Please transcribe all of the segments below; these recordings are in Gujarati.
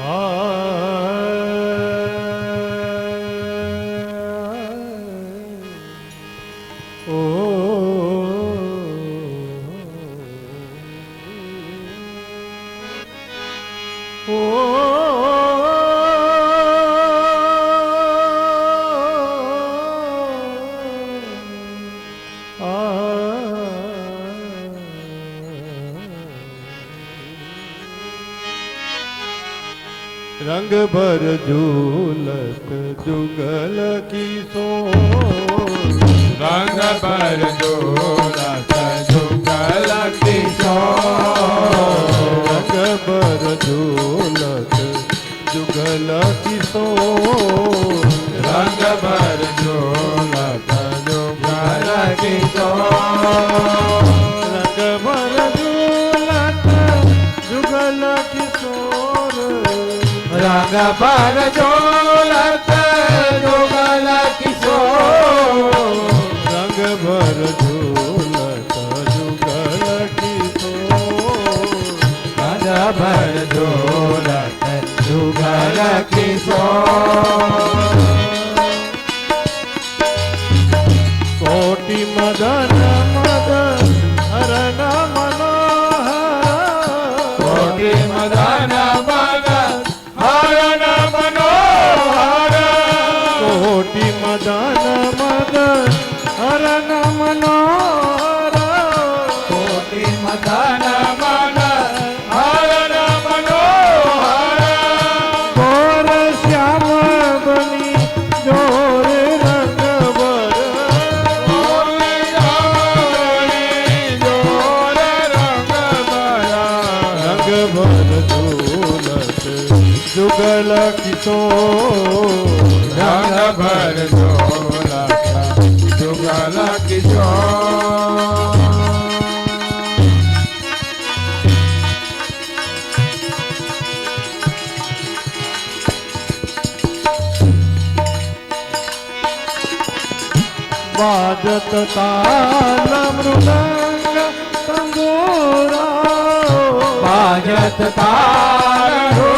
Oh. oh. રંગ ભર ઝૂલત જુગલ કિશોર રંગ ભર જોરત જુગલ કિશોર રંગ ભર ઝૂલત જુગલ કિશોર રંગ પર રંગ પર જોરત જુગલ કિશોર રંગ ભર ઝૂલત જુગલ કિશોર રંગ પર જોરત જુગલ કિશોર કોટી મદન જુગલ કિશોર રંગ ભર જોલા જુગલ કિશોર વાજત તાલ મૃદંગ તંગોરા વાજત તાર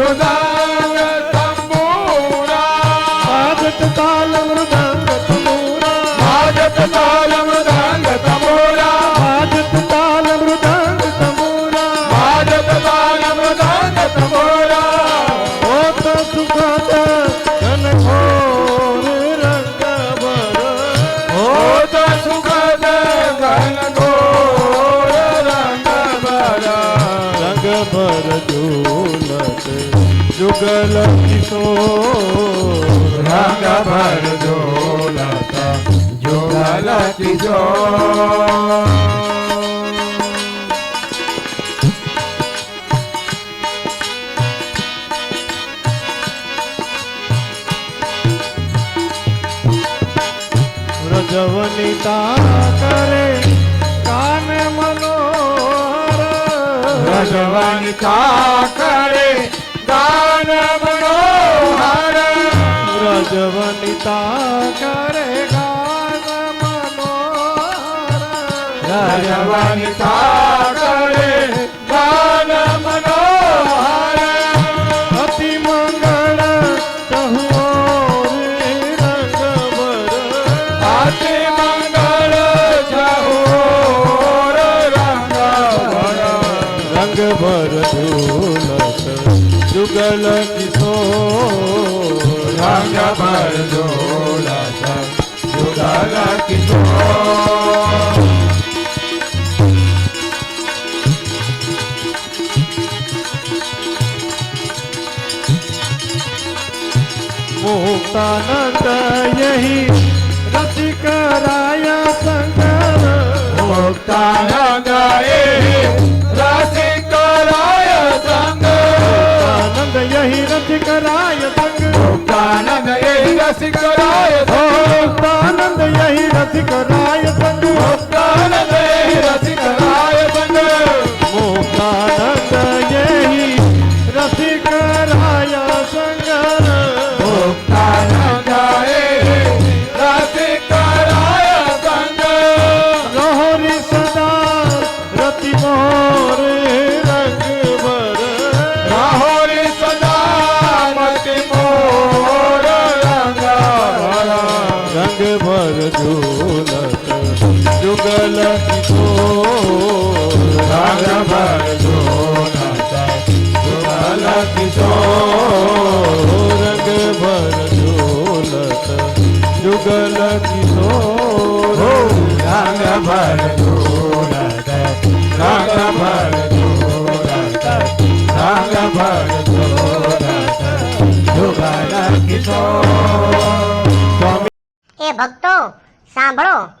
જુગલ રાગા રંગ ભર જોલતા જોગલ કિશોર રજવનિતા કરે કાન મનોહર રજવનિતા કરે ગાન મનોહર રજવનિતા કરે ગાન મનોહર. રજવનિતા રંગ ભર ઝૂલત જુગલ કિશોર રંગ ભર જોલત જુગલ કિશોર મુક્તાનંદ यही રસિક રાય શંકર મુક્તાનંદ रसिक राय आनंद यही रसिक राय જુગલ કિશોર રંગ ભર એ ભક્તો સાંભળો.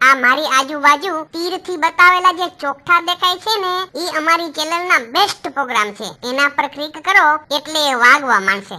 આ મારી આજુબાજુ તીરથી બતાવેલા જે ચોકઠા દેખાય છે ને એ અમારી ચેનલના બેસ્ટ પ્રોગ્રામ છે. એના પર ક્લિક કરો એટલે એ વાગવા માંડશે.